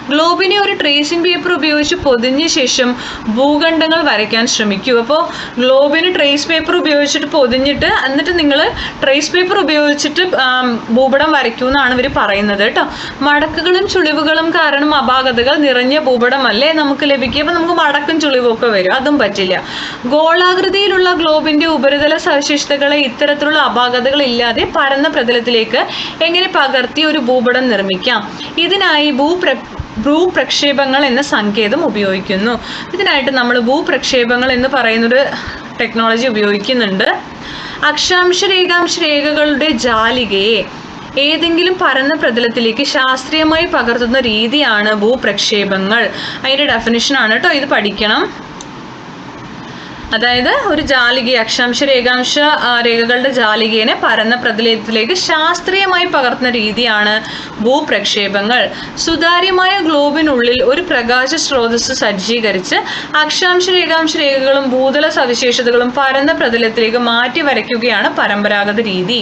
ഗ്ലോബിനെ ഒരു ട്രേസിംഗ് പേപ്പർ ഉപയോഗിച്ച് പൊതിഞ്ഞ ശേഷം ഭൂഖണ്ഡങ്ങൾ വരയ്ക്കാൻ ശ്രമിക്കൂ. അപ്പോൾ ഗ്ലോബിന് ട്രേസ് പേപ്പർ ഉപയോഗിച്ചിട്ട് പൊതിഞ്ഞിട്ട് എന്നിട്ട് നിങ്ങൾ ട്രേസ് പേപ്പർ ഉപയോഗിച്ചിട്ട് ഭൂപടം വരയ്ക്കൂ എന്നാണ് ഇവർ പറയുന്നത് കേട്ടോ. മടക്കുകളും ചുളിവുകളും കാരണം അപാകതകൾ നിറഞ്ഞ ഭൂപടമല്ലേ നമുക്ക് ലഭിക്കുക അപ്പോൾ നമുക്ക് മടക്കും ചുളിവൊക്കെ വരും. അതും പറ്റില്ല. ഗോളാകൃതിയിലുള്ള ഗ്ലോബിന്റെ ഉപരിതല സവിശേഷതകളെ ഇത്തരത്തിലുള്ള അപാകതകൾ ഇല്ലാതെ പരന്ന പ്രതലത്തിലേക്ക് എങ്ങനെ പകർത്തി ഒരു ഭൂപടം നിർമ്മിക്കാം? ഇതിനായി ഭൂപ്ര ഭൂപ്രക്ഷേപങ്ങൾ എന്ന സങ്കേതം ഉപയോഗിക്കുന്നു. ഇതിനായിട്ട് നമ്മൾ ഭൂപ്രക്ഷേപങ്ങൾ എന്ന് പറയുന്നൊരു ടെക്നോളജി ഉപയോഗിക്കുന്നുണ്ട്. അക്ഷാംശ രേഖാംശ രേഖകളുടെ ജാലികയെ ഏതെങ്കിലും പരന്ന പ്രതലത്തിലേക്ക് ശാസ്ത്രീയമായി പകർത്തുന്ന രീതിയാണ് ഭൂപ്രക്ഷേപങ്ങൾ. അതിന്റെ ഡെഫിനിഷനാണ് കേട്ടോ ഇത് പഠിക്കണം. അതായത് ഒരു ജാലിക അക്ഷാംശ രേഖാംശ രേഖകളുടെ ജാലികേനെ പരന്ന പ്രതലത്തിലേക്ക് ശാസ്ത്രീയമായി പകർത്തുന്ന രീതിയാണ് ഭൂപ്രക്ഷേപങ്ങൾ. സുതാര്യമായ ഗ്ലോബിനുള്ളിൽ ഒരു പ്രകാശ സ്രോതസ് സജ്ജീകരിച്ച് അക്ഷാംശ രേഖാംശ രേഖകളും ഭൂതല സവിശേഷതകളും പരന്ന പ്രതലത്തിലേക്ക് മാറ്റി വരയ്ക്കുകയാണ് പരമ്പരാഗത രീതി.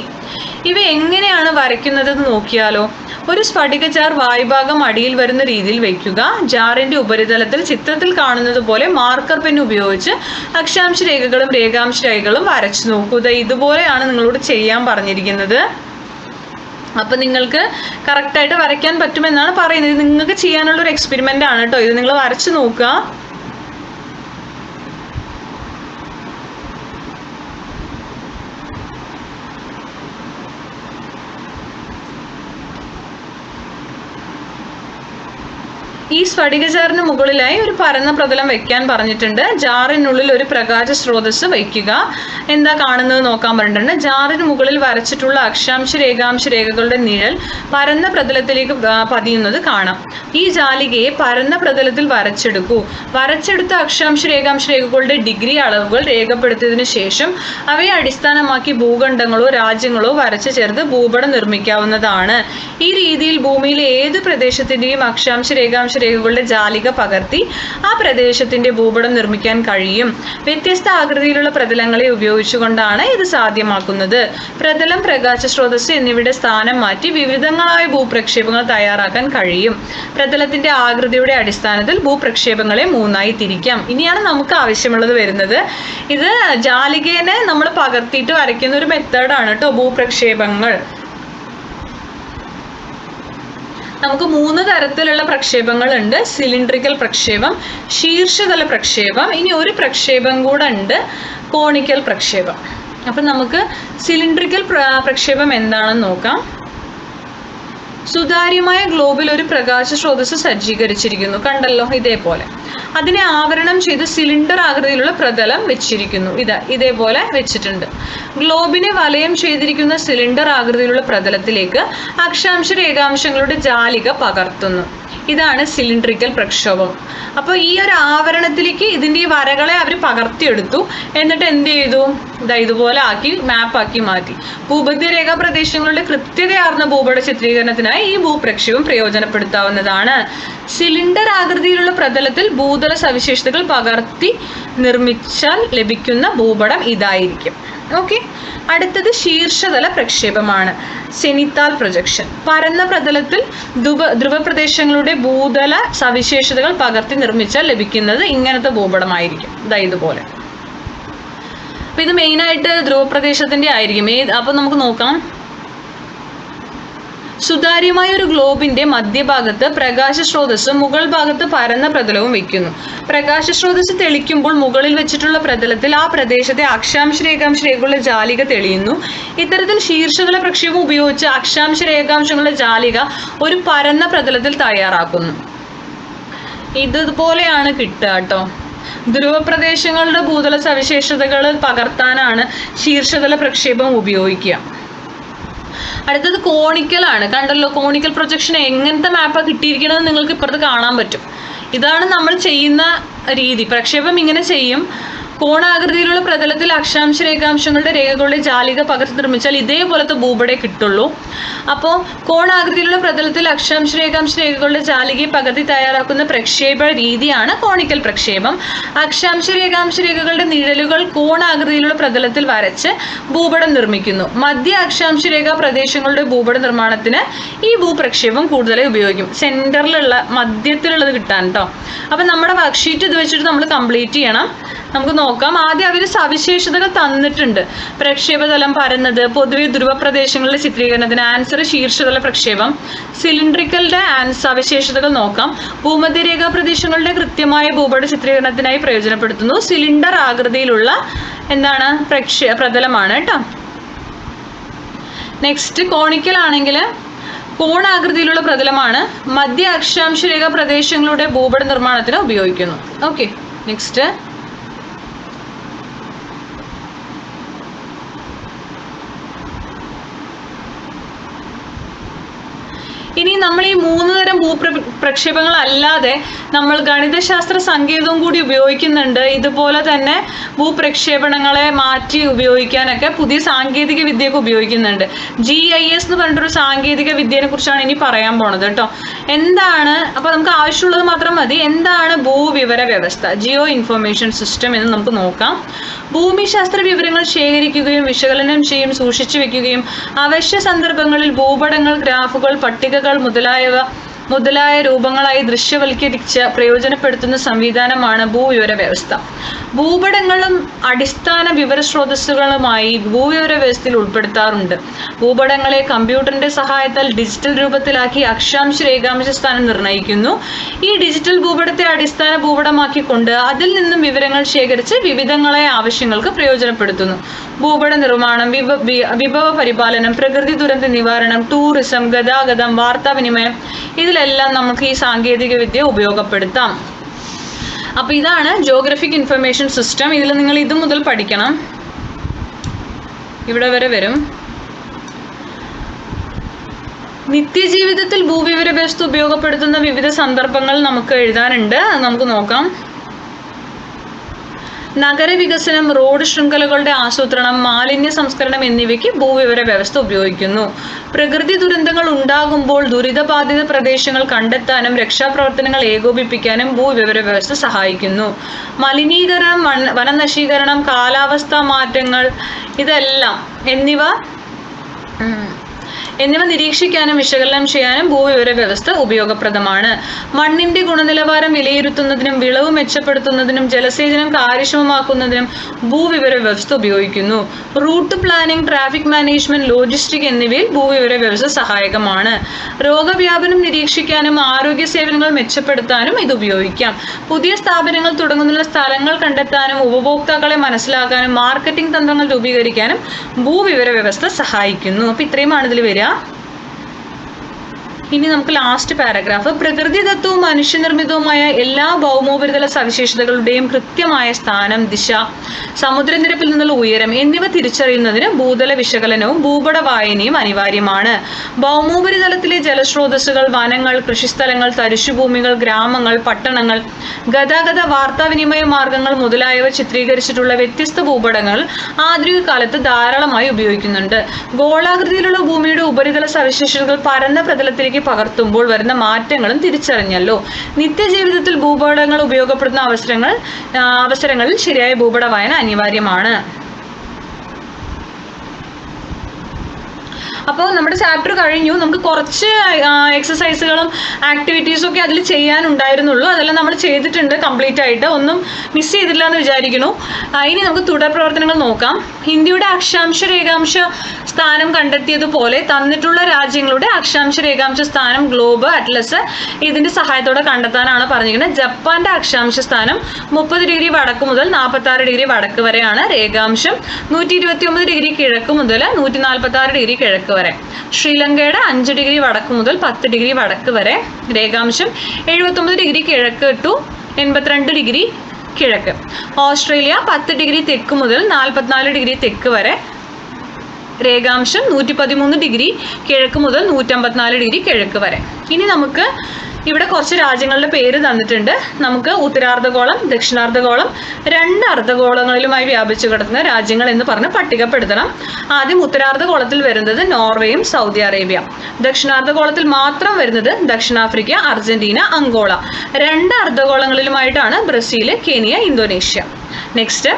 ഇവ എങ്ങനെയാണ് വരയ്ക്കുന്നതെന്ന് നോക്കിയാലോ ഒരു സ്ഫടിക ജാർ വായ്ഭാഗം അടിയിൽ വരുന്ന രീതിയിൽ വയ്ക്കുക ജാറിന്റെ ഉപരിതലത്തിൽ ചിത്രത്തിൽ കാണുന്നത് പോലെ മാർക്കർ പെൻ ഉപയോഗിച്ച് അക്ഷാംശ രേഖകളും രേഖാംശ രേഖകളും വരച്ചു നോക്കൂ. ഇതുപോലെയാണ് നിങ്ങളോട് ചെയ്യാൻ പറഞ്ഞിരിക്കുന്നത്. അപ്പം നിങ്ങൾക്ക് കറക്റ്റായിട്ട് വരയ്ക്കാൻ പറ്റുമെന്നാണ് പറയുന്നത്. നിങ്ങൾക്ക് ചെയ്യാനുള്ള ഒരു എക്സ്പെരിമെന്റ് ആണ് കേട്ടോ ഇത് നിങ്ങൾ വരച്ചു നോക്കുക. ഈ സ്ഫടിക ജാറിന് മുകളിലായി ഒരു പരന്ന പ്രതലം വെക്കാൻ പറഞ്ഞിട്ടുണ്ട്. ജാറിനുള്ളിൽ ഒരു പ്രകാശ സ്രോതസ് വയ്ക്കുക. എന്താ കാണുന്നത് നോക്കാൻ പറഞ്ഞിട്ടുണ്ട്. ജാറിന് മുകളിൽ വരച്ചിട്ടുള്ള അക്ഷാംശ രേഖാംശ രേഖകളുടെ നിഴൽ പരന്ന പ്രതലത്തിലേക്ക് പതിയുന്നത് കാണാം. ഈ ജാലികയെ പരന്ന പ്രതലത്തിൽ വരച്ചെടുക്കൂ. വരച്ചെടുത്ത അക്ഷാംശ രേഖാംശ രേഖകളുടെ ഡിഗ്രി അളവുകൾ രേഖപ്പെടുത്തിയതിനു ശേഷം അവയെ അടിസ്ഥാനമാക്കി ഭൂഖണ്ഡങ്ങളോ രാജ്യങ്ങളോ വരച്ചു ചേർത്ത് ഭൂപടം നിർമ്മിക്കാവുന്നതാണ്. ഈ രീതിയിൽ ഭൂമിയിലെ ഏത് പ്രദേശത്തിന്റെയും അക്ഷാംശ രേഖാംശ രേഖകളുടെ ജാലിക പകർത്തി ആ പ്രദേശത്തിന്റെ ഭൂപടം നിർമ്മിക്കാൻ കഴിയും. വ്യത്യസ്ത ആകൃതിയിലുള്ള പ്രതലങ്ങളെ ഉപയോഗിച്ചുകൊണ്ടാണ് ഇത് സാധ്യമാക്കുന്നത്. പ്രതലം പ്രകാശ സ്രോതസ് എന്നിവയുടെ സ്ഥാനം മാറ്റി വിവിധങ്ങളായ ഭൂപ്രക്ഷേപങ്ങൾ തയ്യാറാക്കാൻ കഴിയും. പ്രതലത്തിന്റെ ആകൃതിയുടെ അടിസ്ഥാനത്തിൽ ഭൂപ്രക്ഷേപങ്ങളെ മൂന്നായി തിരിക്കാം. ഇനിയാണ് നമുക്ക് ആവശ്യമുള്ളത് വരുന്നത്. ഇത് ജാലികേനെ നമ്മൾ പകർത്തിയിട്ട് വരയ്ക്കുന്ന ഒരു മെത്തേഡാണ് കേട്ടോ ഭൂപ്രക്ഷേപങ്ങൾ. നമുക്ക് മൂന്ന് തരത്തിലുള്ള പ്രക്ഷേപങ്ങളുണ്ട്. സിലിണ്ട്രിക്കൽ പ്രക്ഷേപം ശീർഷതല പ്രക്ഷേപം ഇനി ഒരു പ്രക്ഷേപം കൂടെ ഉണ്ട് കോണിക്കൽ പ്രക്ഷേപം. അപ്പം നമുക്ക് സിലിണ്ട്രിക്കൽ പ്രക്ഷേപം എന്താണെന്ന് നോക്കാം. സുതാര്യമായ ഗ്ലോബിൽ ഒരു പ്രകാശ സ്രോതസ് സജ്ജീകരിച്ചിരിക്കുന്നു. കണ്ടല്ലോ ഇതേപോലെ. അതിനെ ആവരണം ചെയ്ത് സിലിണ്ടർ ആകൃതിയിലുള്ള പ്രതലം വെച്ചിരിക്കുന്നു. ഇത് ഇതേപോലെ വെച്ചിട്ടുണ്ട്. ഗ്ലോബിനെ വലയം ചെയ്തിരിക്കുന്ന സിലിണ്ടർ ആകൃതിയിലുള്ള പ്രതലത്തിലേക്ക് അക്ഷാംശ രേഖാംശങ്ങളുടെ ജാലിക പകർത്തുന്നു. ഇതാണ് സിലിണ്ട്രിക്കൽ പ്രക്ഷോഭം. അപ്പോൾ ഈ ഒരു ആവരണത്തിലേക്ക് ഇതിന്റെ ഈ വരകളെ അവർ പകർത്തിയെടുത്തു. എന്നിട്ട് എന്ത് ചെയ്തു? ഇതാ ഇതുപോലെ ആക്കി മാപ്പാക്കി മാറ്റി. ഭൂമധ്യരേഖാ പ്രദേശങ്ങളുടെ കൃത്യതയാർന്ന ഭൂപട ചിത്രീകരണത്തിനായി ഈ ഭൂപ്രക്ഷേപം പ്രയോജനപ്പെടുത്താവുന്നതാണ്. സിലിണ്ടർ ആകൃതിയിലുള്ള പ്രതലത്തിൽ ഭൂതല സവിശേഷതകൾ പകർത്തി നിർമ്മിച്ചാൽ ലഭിക്കുന്ന ഭൂപടം ഇതായിരിക്കും. ഓക്കെ അടുത്തത് ശീർഷതല പ്രക്ഷേപമാണ്. സെനിത്താൽ പ്രൊജക്ഷൻ പരന്ന പ്രതലത്തിൽ ധ്രുവ ധ്രുവപ്രദേശങ്ങളുടെ ഭൂതല സവിശേഷതകൾ പകർത്തി നിർമ്മിച്ചാൽ ലഭിക്കുന്നത് ഇങ്ങനത്തെ ഭൂപടമായിരിക്കും. ഇതാ ഇതുപോലെ. അപ്പൊ ഇത് മെയിനായിട്ട് ധ്രുവപ്രദേശത്തിന്റെ ആയിരിക്കും. ഏത് അപ്പൊ നമുക്ക് നോക്കാം. സുതാര്യമായ ഒരു ഗ്ലോബിന്റെ മധ്യഭാഗത്ത് പ്രകാശ സ്രോതസ്സും മുകൾ ഭാഗത്ത് പരന്ന പ്രതലവും വെക്കുന്നു പ്രകാശ സ്രോതസ് തെളിക്കുമ്പോൾ മുകളിൽ വെച്ചിട്ടുള്ള പ്രതലത്തിൽ ആ പ്രദേശത്തെ അക്ഷാംശ രേഖാംശ രേഖകളുടെ ജാലിക തെളിയുന്നു. ഇത്തരത്തിൽ ശീർഷതല പ്രക്ഷേപം ഉപയോഗിച്ച് അക്ഷാംശ രേഖാംശങ്ങളുടെ ജാലിക ഒരു പരന്ന പ്രതലത്തിൽ തയ്യാറാക്കുന്നു. ഇതുപോലെയാണ് കിട്ടുക കേട്ടോ. ധ്രുവപ്രദേശങ്ങളുടെ ഭൂതല സവിശേഷതകൾ പകർത്താനാണ് ശീർഷതല പ്രക്ഷേപം ഉപയോഗിക്കുക. അടുത്തത് കോണിക്കലാണ് കണ്ടല്ലോ കോണിക്കൽ പ്രൊജക്ഷൻ എങ്ങനത്തെ മാപ്പാണ് കിട്ടിയിരിക്കണമെന്ന് നിങ്ങൾക്ക് ഇപ്പുറത്ത് കാണാൻ പറ്റും. ഇതാണ് നമ്മൾ ചെയ്യുന്ന രീതി. പ്രക്ഷേപം ഇങ്ങനെ ചെയ്യും. കോണാകൃതിയിലുള്ള പ്രതലത്തിൽ അക്ഷാംശ രേഖാംശങ്ങളുടെ രേഖകളുടെ ജാലിക പകർത്തി നിർമ്മിച്ചാൽ ഇതേപോലത്തെ ഭൂപടേ കിട്ടുള്ളൂ. അപ്പോൾ കോണാകൃതിയിലുള്ള പ്രതലത്തിൽ അക്ഷാംശ രേഖാംശ രേഖകളുടെ ജാലികയെ പകർത്തി തയ്യാറാക്കുന്ന പ്രക്ഷേപ രീതിയാണ് കോണിക്കൽ പ്രക്ഷേപം. അക്ഷാംശ രേഖാംശ രേഖകളുടെ നിഴലുകൾ കോണാകൃതിയിലുള്ള പ്രതലത്തിൽ വരച്ച് ഭൂപടം നിർമ്മിക്കുന്നു. മധ്യ അക്ഷാംശ രേഖാ പ്രദേശങ്ങളുടെ ഭൂപട നിർമ്മാണത്തിന് ഈ ഭൂപ്രക്ഷേപം കൂടുതലായി ഉപയോഗിക്കും. സെന്ററിലുള്ള മധ്യത്തിലുള്ളത് കിട്ടാൻ കേട്ടോ അപ്പം നമ്മുടെ വർക്ക്ഷീറ്റ് ഇത് വെച്ചിട്ട് നമ്മൾ കംപ്ലീറ്റ് ചെയ്യണം. നമുക്ക് നോക്കാം. ആദ്യം അവർ സവിശേഷതകൾ തന്നിട്ടുണ്ട്. പ്രക്ഷേപതലം പരന്നത് പൊതുവെ ധ്രുവ പ്രദേശങ്ങളിലെ ചിത്രീകരണത്തിന് ആൻസർ ശീർഷതല പ്രക്ഷേപം. സിലിണ്ടറിക്കലിന്റെ സവിശേഷതകൾ നോക്കാം. ഭൂമധ്യരേഖാ പ്രദേശങ്ങളുടെ കൃത്യമായ ഭൂപട ചിത്രീകരണത്തിനായി പ്രയോജനപ്പെടുത്തുന്നു. സിലിണ്ടർ ആകൃതിയിലുള്ള എന്താണ്? പ്രക്ഷേ പ്രതലമാണ് കേട്ടോ. നെക്സ്റ്റ് കോണിക്കൽ ആണെങ്കിൽ കോണാകൃതിയിലുള്ള പ്രതലമാണ്. മധ്യ അക്ഷാംശരേഖ പ്രദേശങ്ങളുടെ ഭൂപട നിർമ്മാണത്തിന് ഉപയോഗിക്കുന്നു. ഓക്കെ നെക്സ്റ്റ് ഇനി നമ്മൾ ഈ മൂന്ന് തരം ഭൂപ്ര പ്രക്ഷേപങ്ങളല്ലാതെ നമ്മൾ ഗണിതശാസ്ത്ര സങ്കേതവും കൂടി ഉപയോഗിക്കുന്നുണ്ട്. ഇതുപോലെ തന്നെ ഭൂപ്രക്ഷേപണങ്ങളെ മാറ്റി ഉപയോഗിക്കാനൊക്കെ പുതിയ സാങ്കേതിക വിദ്യയൊക്കെ ഉപയോഗിക്കുന്നുണ്ട്. ജി ഐ എസ് എന്ന് പറഞ്ഞിട്ടൊരു സാങ്കേതിക വിദ്യനെ കുറിച്ചാണ് ഇനി പറയാൻ പോണത് കേട്ടോ. എന്താണ് അപ്പൊ നമുക്ക് ആവശ്യമുള്ളത് മാത്രം മതി. എന്താണ് ഭൂവിവര വ്യവസ്ഥ ജിയോ ഇൻഫർമേഷൻ സിസ്റ്റം എന്ന് നമുക്ക് നോക്കാം. ഭൂമിശാസ്ത്ര വിവരങ്ങൾ ശേഖരിക്കുകയും വിശകലനം ചെയ്യും സൂക്ഷിച്ചു വെക്കുകയും അവശ്യ സന്ദർഭങ്ങളിൽ ഭൂപടങ്ങൾ ഗ്രാഫുകൾ പട്ടികകൾ മുതലായവ മുതലായ രൂപങ്ങളായി ദൃശ്യവൽക്കരിച്ച് പ്രയോജനപ്പെടുത്തുന്ന സംവിധാനമാണ് ഭൂവിവര വ്യവസ്ഥ ഭൂപടങ്ങളും അടിസ്ഥാന വിവര സ്രോതസ്സുകളുമായി ഭൂവിവര വ്യവസ്ഥയിൽ ഉൾപ്പെടുത്താറുണ്ട്. ഭൂപടങ്ങളെ കമ്പ്യൂട്ടറിന്റെ സഹായത്താൽ ഡിജിറ്റൽ രൂപത്തിലാക്കി അക്ഷാംശ രേഖാംശ സ്ഥാനം നിർണയിക്കുന്നു. ഈ ഡിജിറ്റൽ ഭൂപടത്തെ അടിസ്ഥാന ഭൂപടമാക്കിക്കൊണ്ട് അതിൽ നിന്നും വിവരങ്ങൾ ശേഖരിച്ച് വിവിധങ്ങളായ ആവശ്യങ്ങൾക്ക് പ്രയോജനപ്പെടുത്തുന്നു. ഭൂപട നിർമ്മാണം വിഭവ പരിപാലനം പ്രകൃതി ദുരന്ത നിവാരണം ടൂറിസം ഗതാഗതം വാർത്താവിനിമയം ഇതിലെല്ലാം നമുക്ക് ഈ സാങ്കേതിക വിദ്യ ഉപയോഗപ്പെടുത്താം. അപ്പോൾ ഇതാണ് ജോഗ്രഫിക് ഇൻഫർമേഷൻ സിസ്റ്റം ഇതിൽ നിങ്ങൾ ഇത് മുതൽ പഠിക്കണം. ഇവിടെ വരെ വരും. നിത്യജീവിതത്തിൽ ഭൂവിവര വ്യവസ്ഥ ഉപയോഗപ്പെടുത്തുന്ന വിവിധ സന്ദർഭങ്ങൾ നമുക്ക് എഴുതാനുണ്ട്. നമുക്ക് നോക്കാം. നഗരവികസനം റോഡ് ശൃംഖലകളുടെ ആസൂത്രണം മാലിന്യ സംസ്കരണം എന്നിവയ്ക്ക് ഭൂവിവര വ്യവസ്ഥ ഉപയോഗിക്കുന്നു. പ്രകൃതി ദുരന്തങ്ങൾ ഉണ്ടാകുമ്പോൾ ദുരിതബാധിത പ്രദേശങ്ങൾ കണ്ടെത്താനും രക്ഷാപ്രവർത്തനങ്ങൾ ഏകോപിപ്പിക്കാനും ഭൂവിവര വ്യവസ്ഥ സഹായിക്കുന്നു. മലിനീകരണം വനനശീകരണം കാലാവസ്ഥാ മാറ്റങ്ങൾ ഇതെല്ലാം എന്നിവ എന്നിവ നിരീക്ഷിക്കാനും വിശകലനം ചെയ്യാനും ഭൂവിവര വ്യവസ്ഥ ഉപയോഗപ്രദമാണ്. മണ്ണിന്റെ ഗുണനിലവാരം വിലയിരുത്തുന്നതിനും വിളവ് മെച്ചപ്പെടുത്തുന്നതിനും ജലസേചനം കാര്യക്ഷമമാക്കുന്നതിനും ഭൂവിവര വ്യവസ്ഥ ഉപയോഗിക്കുന്നു. Route planning traffic management logistic എന്നിവയിൽ ഭൂവിവര വ്യവസ്ഥ സഹായകമാണ്. രോഗവ്യാപനം നിരീക്ഷിക്കാനും ആരോഗ്യ സേവനങ്ങൾ മെച്ചപ്പെടുത്താനും ഇത് ഉപയോഗിക്കാം. പുതിയ സ്ഥാപനങ്ങൾ തുടങ്ങുന്ന സ്ഥലങ്ങൾ കണ്ടെത്താനും ഉപഭോക്താക്കളെ മനസ്സിലാക്കാനും മാർക്കറ്റിംഗ് തന്ത്രങ്ങൾ രൂപീകരിക്കാനും ഭൂവിവര വ്യവസ്ഥ സഹായിക്കുന്നു. അപ്പൊ ഇത്രയുമാണ് ഇതിൽ വരിക. 야 ഇനി നമുക്ക് ലാസ്റ്റ് പാരഗ്രാഫ് പ്രകൃതിദത്തവും മനുഷ്യനിർമ്മിതവുമായ എല്ലാ ഭൗമോപരിതല സവിശേഷതകളുടെയും കൃത്യമായ സ്ഥാനം ദിശ സമുദ്രനിരപ്പിൽ നിന്നുള്ള ഉയരം എന്നിവ തിരിച്ചറിയുന്നതിന് ഭൂതല വിശകലനവും ഭൂപട വായനയും അനിവാര്യമാണ്. ഭൗമോപരിതലത്തിലെ ജലസ്രോതസ്സുകൾ വനങ്ങൾ കൃഷിസ്ഥലങ്ങൾ തരിശുഭൂമികൾ ഗ്രാമങ്ങൾ പട്ടണങ്ങൾ ഗതാഗത വാർത്താവിനിമയ മാർഗങ്ങൾ മുതലായവ ചിത്രീകരിച്ചിട്ടുള്ള വ്യത്യസ്ത ഭൂപടങ്ങൾ ആധുനിക കാലത്ത് ധാരാളമായി ഉപയോഗിക്കുന്നുണ്ട്. ഗോളാകൃതിയിലുള്ള ഭൂമിയുടെ ഉപരിതല സവിശേഷതകൾ പരന്ന പ്രതലത്തിലേക്ക് പകർത്തുമ്പോൾ വരുന്ന മാറ്റങ്ങളും തിരിച്ചറിഞ്ഞല്ലോ. നിത്യജീവിതത്തിൽ ഭൂപടങ്ങൾ ഉപയോഗപ്പെടുന്ന അവസരങ്ങൾ അവസരങ്ങളിൽ ശരിയായ ഭൂപട വായന അനിവാര്യമാണ്. അപ്പോൾ നമ്മുടെ ചാപ്റ്റർ കഴിഞ്ഞു. നമുക്ക് കുറച്ച് എക്സസൈസുകളും ആക്ടിവിറ്റീസും ഒക്കെ അതിൽ ചെയ്യാനുണ്ടായിരുന്നുള്ളൂ. അതെല്ലാം നമ്മൾ ചെയ്തിട്ടുണ്ട് കംപ്ലീറ്റ് ആയിട്ട്. ഒന്നും മിസ് ചെയ്തില്ല എന്ന് വിചാരിക്കുന്നു. ഇനി നമുക്ക് തുടർ പ്രവർത്തനങ്ങൾ നോക്കാം. ഇന്ത്യയുടെ അക്ഷാംശ രേഖാംശ സ്ഥാനം കണ്ടെത്തിയതുപോലെ തന്നിട്ടുള്ള രാജ്യങ്ങളുടെ അക്ഷാംശ രേഖാംശ സ്ഥാനം ഗ്ലോബ് അറ്റ്ലസ് ഇതിന്റെ സഹായത്തോടെ കണ്ടെത്താനാണ് പറഞ്ഞിരിക്കുന്നത്. ജപ്പാന്റെ അക്ഷാംശ സ്ഥാനം മുപ്പത് ഡിഗ്രി വടക്ക് മുതൽ നാൽപ്പത്തി ആറ് ഡിഗ്രി വടക്ക് വരെയാണ് രേഖാംശം. നൂറ്റി ഇരുപത്തി ഒമ്പത് ഡിഗ്രി കിഴക്ക് മുതൽ നൂറ്റി നാൽപ്പത്തി ആറ് ഡിഗ്രി കിഴക്ക് വരെ. ശ്രീലങ്കയുടെ അഞ്ച് ഡിഗ്രി വടക്ക് മുതൽ പത്ത് ഡിഗ്രി വടക്ക് വരെ രേഖാംശം എഴുപത്തൊമ്പത് ഡിഗ്രി കിഴക്ക് ടു എൺപത്തിരണ്ട് ഡിഗ്രി കിഴക്ക്. ഓസ്ട്രേലിയ പത്ത് ഡിഗ്രി തെക്ക് മുതൽ നാൽപ്പത്തിനാല് ഡിഗ്രി തെക്ക് വരെ രേഖാംശം നൂറ്റി പതിമൂന്ന് ഡിഗ്രി കിഴക്ക് മുതൽ നൂറ്റമ്പത്തിനാല് ഡിഗ്രി കിഴക്ക് വരെ. ഇനി നമുക്ക് ഇവിടെ കുറച്ച് രാജ്യങ്ങളുടെ പേര് തന്നിട്ടുണ്ട്. നമുക്ക് ഉത്തരാർദ്ധഗോളം ദക്ഷിണാർദ്ധഗോളം രണ്ട് അർദ്ധഗോളങ്ങളിലുമായി വ്യാപിച്ചു കിടക്കുന്ന രാജ്യങ്ങൾ എന്ന് പറഞ്ഞ് പട്ടികപ്പെടുത്തണം. ആദ്യം ഉത്തരാർദ്ധഗോളത്തിൽ വരുന്നത് നോർവേയും സൗദി അറേബ്യ ദക്ഷിണാർദ്ധഗോളത്തിൽ മാത്രം വരുന്നത് ദക്ഷിണാഫ്രിക്ക അർജന്റീന അങ്കോള രണ്ട് അർദ്ധഗോളങ്ങളിലുമായിട്ടാണ് ബ്രസീൽ കെനിയ ഇന്തോനേഷ്യ. നെക്സ്റ്റ്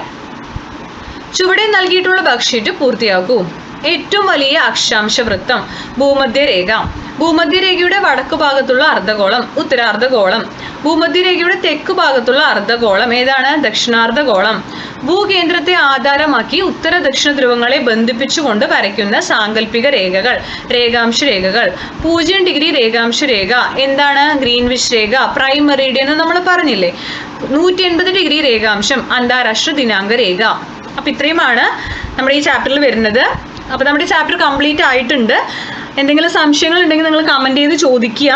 ചുവടെ നൽകിയിട്ടുള്ള ബക്ക്ഷീറ്റ് പൂർത്തിയാക്കൂ. ഏറ്റവും വലിയ അക്ഷാംശ വൃത്തം ഭൂമധ്യരേഖ. ഭൂമധ്യരേഖയുടെ വടക്കു ഭാഗത്തുള്ള അർദ്ധഗോളം ഉത്തരാർദ്ധഗോളം. ഭൂമധ്യരേഖയുടെ തെക്ക് ഭാഗത്തുള്ള അർദ്ധഗോളം ഏതാണ്? ദക്ഷിണാർദ്ധഗോളം. ഭൂകേന്ദ്രത്തെ ആധാരമാക്കി ഉത്തര ദക്ഷിണ ധ്രുവങ്ങളെ ബന്ധിപ്പിച്ചുകൊണ്ട് വരയ്ക്കുന്ന സാങ്കല്പിക രേഖകൾ രേഖാംശ രേഖകൾ. പൂജ്യം ഡിഗ്രി രേഖാംശ രേഖ. എന്താണ്? ഗ്രീൻവിഷ് രേഖ പ്രൈം മെറീഡിയൻ എന്ന് നമ്മൾ പറഞ്ഞില്ലേ? നൂറ്റി എൺപത് ഡിഗ്രി രേഖാംശം അന്താരാഷ്ട്ര ദിനാങ്ക രേഖ. അപ്പം ഇത്രയുമാണ് നമ്മുടെ ഈ ചാപ്റ്ററിൽ വരുന്നത്. അപ്പോൾ നമ്മുടെ ചാപ്റ്റർ കംപ്ലീറ്റ് ആയിട്ടുണ്ട്. എന്തെങ്കിലും സംശയങ്ങൾ ഉണ്ടെങ്കിൽ നിങ്ങൾ കമന്റ് ചെയ്ത് ചോദിക്കുക.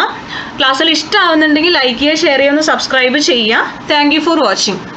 ക്ലാസ്സിൽ ഇഷ്ടമാവുന്നുണ്ടെങ്കിൽ ലൈക്ക് ചെയ്യുക ഷെയർ ചെയ്യുക സബ്സ്ക്രൈബ് ചെയ്യുക. Thank for watching